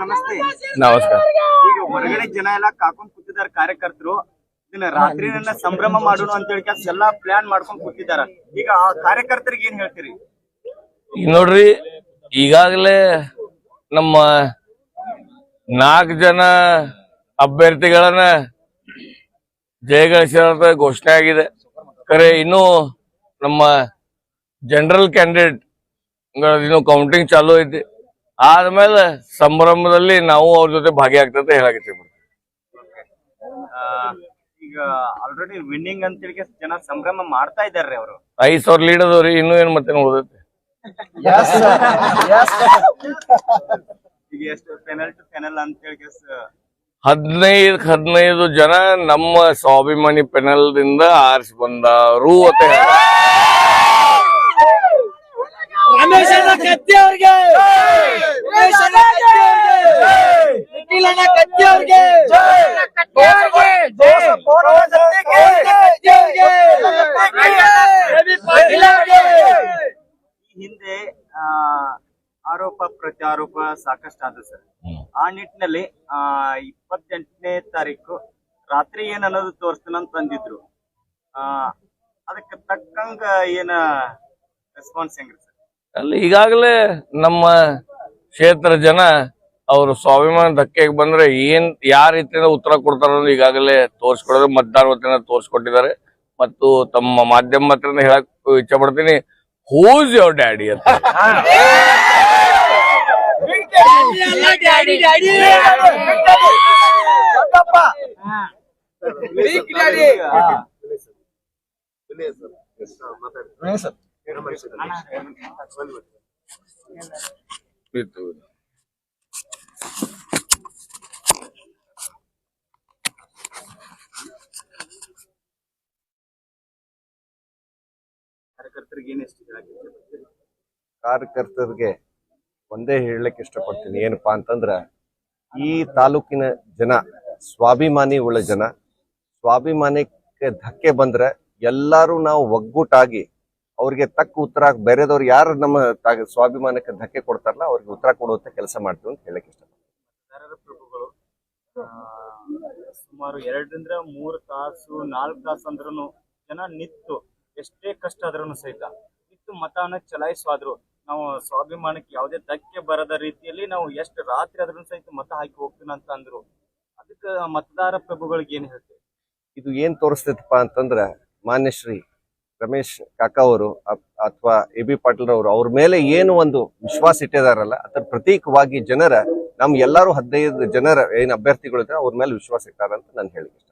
ನಮಸ್ತೆ. ನಮಸ್ಕಾರ. ಈಗ ಹೊರಗಡೆ ಜನ ಎಲ್ಲ ಕಾಕೊಂಡ್ ಕೂತಿದ್ದಾರೆ ಕಾರ್ಯಕರ್ತರು. ಇದನ್ನ ರಾತ್ರಿನೆಲ್ಲ ಸಂಭ್ರಮ ಮಾಡೋಣ ಅಂತ ಹೇಳಿ ಎಲ್ಲಾ ಪ್ಲಾನ್ ಮಾಡ್ಕೊಂಡ್ ಕೂತಿದಾರ ಈಗ ಆ ಕಾರ್ಯಕರ್ತರಿಗೆ ಏನ್ ಹೇಳ್ತೀರಿ? ಈಗ ನೋಡ್ರಿ ಈಗಾಗಲೇ ನಮ್ಮ ನಾಲ್ಕು ಜನ ಅಭ್ಯರ್ಥಿಗಳನ್ನ ಜಯಗಳಿಸಿದ ಘೋಷಣೆ ಆಗಿದೆ. ಕರೆ ಇನ್ನು ನಮ್ಮ ಜನರಲ್ ಕ್ಯಾಂಡಿಡೇಟ್ ಇನ್ನು ಕೌಂಟಿಂಗ್ ಚಾಲೂ ಐತಿ. ಆದ್ಮೇಲೆ ಸಂಭ್ರಮದಲ್ಲಿ ನಾವು ಅವ್ರ ಜೊತೆ ಭಾಗಿಯಾಗ್ತದೆ ಹೇಳಾಕತ್ತೀವಿ ಆ, ಈಗ ಆಲ್ರೆಡಿ ವಿನ್ನಿಂಗ್ ಅಂತ ಹೇಳಿ ಜನ ಸಂಭ್ರಮ ಮಾಡ್ತಾ ಇದಾರ್ರಿ ಅವರು. ಐದ್ ಸಾವಿರ ಲೀಡ್ ಅದಾವ್ರಿ ಇನ್ನೂ ಏನ್ ಮತ್ತೆ ಉಳಿದೈತಿ ಈಗ ಎಷ್ಟು ಫೆನಲ್ ಟು ಫೆನಲ್ ಅಂತ ಹೇಳಿ ಕೆಸ್ ಹದಿನೈದು ಹದಿನೈದು ಜನ ನಮ್ಮ ಸ್ವಾಭಿಮಾನಿ ಪೆನಲ್ ದಿಂದ ಆರಿಸಿ ಬಂದಾರು ಅಂತ ಹೇಳ್ತಾರೆ. ರಮೇಶ್ ಅಣ್ಣ ಕತ್ತಿ ಅವ್ರಿಗೆ ರಮೇಶ್ ಅಣ್ಣ ಕತ್ತಿ ಅವ್ರಿಗೆ ನಿಖಿಲ್ ಅಣ್ಣ ಕತ್ತಿ ಅವ್ರಿಗೆ ಕತ್ತಿ ಅವ್ರಿಗೆ ರವಿ ಪಾಟೀಲ್ ಅವ್ರಿಗೆ ಆ, ಆರೋಪ ಪ್ರತ್ಯಾರೋಪ ಸಾಕಷ್ಟು ಆದ ಸರ್ ಆ ನಿಟ್ಟಿನಲ್ಲಿ ಆ ಇಪ್ಪತ್ತೆಂಟನೇ ತಾರೀಕು ರಾತ್ರಿ ಏನ್ ಅನ್ನೋದು ಅಂತ ತಂದಿದ್ರು ಆ ಅದಕ್ಕೆ ತಕ್ಕಂಗ ಏನ ರೆಸ್ಪಾನ್ಸ್ ಹೆಂಗ್ರಿ ಸರ್? ಅಲ್ಲಿ ಈಗಾಗಲೇ ನಮ್ಮ ಕ್ಷೇತ್ರ ಜನ ಅವರು ಸ್ವಾಭಿಮಾನ ಧಕ್ಕೆಗೆ ಬಂದ್ರೆ ಏನ್ ಯಾವ ರೀತಿಯಿಂದ ಉತ್ತರ ಕೊಡ್ತಾರ ಈಗಾಗಲೇ ತೋರಿಸ್ಕೊಡೋದು ಮತದಾರ ವತಿಯಿಂದ ತೋರಿಸ್ಕೊಟ್ಟಿದ್ದಾರೆ. ಮತ್ತು ತಮ್ಮ ಮಾಧ್ಯಮ ಹತ್ರ ಹೇಳಕ್ ಇಚ್ಛೆ ಪಡ್ತೀನಿ ಹೂಸ್ ಯೋರ್ ಡ್ಯಾಡಿ ಅಂತ ಅಲ್ಲ ಕಾರ್ಯಕರ್ತರಿಗೆ ಒಂದೇ ಹೇಳಲಿಕ್ಕೆ ಇಷ್ಟಪಡ್ತೀನಿ. ಏನಪ್ಪಾ ಅಂತಂದ್ರ ಈ ತಾಲೂಕಿನ ಜನ ಸ್ವಾಭಿಮಾನಿ ಉಳ್ಳ ಜನ ಸ್ವಾಭಿಮಾನಕ್ಕೆ ಧಕ್ಕೆ ಬಂದ್ರೆ ಎಲ್ಲರೂ ನಾವು ಒಗ್ಗೂಟಾಗಿ ಅವ್ರಿಗೆ ತಕ್ಕ ಉತ್ತರ ಬೇರೆದವ್ರು ಯಾರು ನಮ್ಮ ಸ್ವಾಭಿಮಾನಕ್ಕೆ ಧಕ್ಕೆ ಕೊಡ್ತಾರಲ್ಲ ಅವ್ರಿಗೆ ಉತ್ತರ ಕೊಡುವಂತ ಕೆಲಸ ಮಾಡ್ತೀವಿ ಅಂತ ಹೇಳಕ್ ಇಷ್ಟ ಪ್ರಭುಗಳು ಸುಮಾರು ಎರಡರಿಂದ ಮೂರು ತಾಸು ನಾಲ್ಕು ತಾಸು ಅಂದ್ರೂ ಜನ ನಿಂತು ಎಷ್ಟೇ ಕಷ್ಟ ಆದ್ರೂ ಸಹಿತ ಇತ್ತು ಮತಾನ ಚಲಾಯಿಸುವಾದ್ರು ನಾವು ಸ್ವಾಭಿಮಾನಕ್ಕೆ ಯಾವುದೇ ಧಕ್ಕೆ ಬರದ ರೀತಿಯಲ್ಲಿ ನಾವು ಎಷ್ಟು ರಾತ್ರಿ ಆದ್ರೂ ಸಹಿತ ಮತ ಹಾಕಿ ಹೋಗ್ತೀನಿ ಅಂತ ಅಂದ್ರು, ಅದಕ್ಕೆ ಮತದಾರ ಪ್ರಭುಗಳಿಗೆ ಏನ್ ಹೇಳ್ತೇವೆ ಇದು ಏನ್ ತೋರಿಸ್ತೈತಪ್ಪ ಅಂತಂದ್ರ ಮಾನ್ಯ ಶ್ರೀ ರಮೇಶ್ ಕಾಕಾ ಅವರು ಅಥವಾ ಎ ಬಿ ಪಾಟೀಲ್ ಅವರು ಅವ್ರ ಮೇಲೆ ಏನು ಒಂದು ವಿಶ್ವಾಸ ಇಟ್ಟಿದಾರಲ್ಲ, ಅದರ ಪ್ರತೀಕವಾಗಿ ಜನರ ನಮ್ ಎಲ್ಲಾರು ಹದಿನೈದು ಜನರ ಏನ್ ಅಭ್ಯರ್ಥಿಗಳಿದ್ರೆ ಅವ್ರ ಮೇಲೆ ವಿಶ್ವಾಸ ಇಟ್ಟಾರ ಅಂತ ನಾನು ಹೇಳಿ ಇಷ್ಟ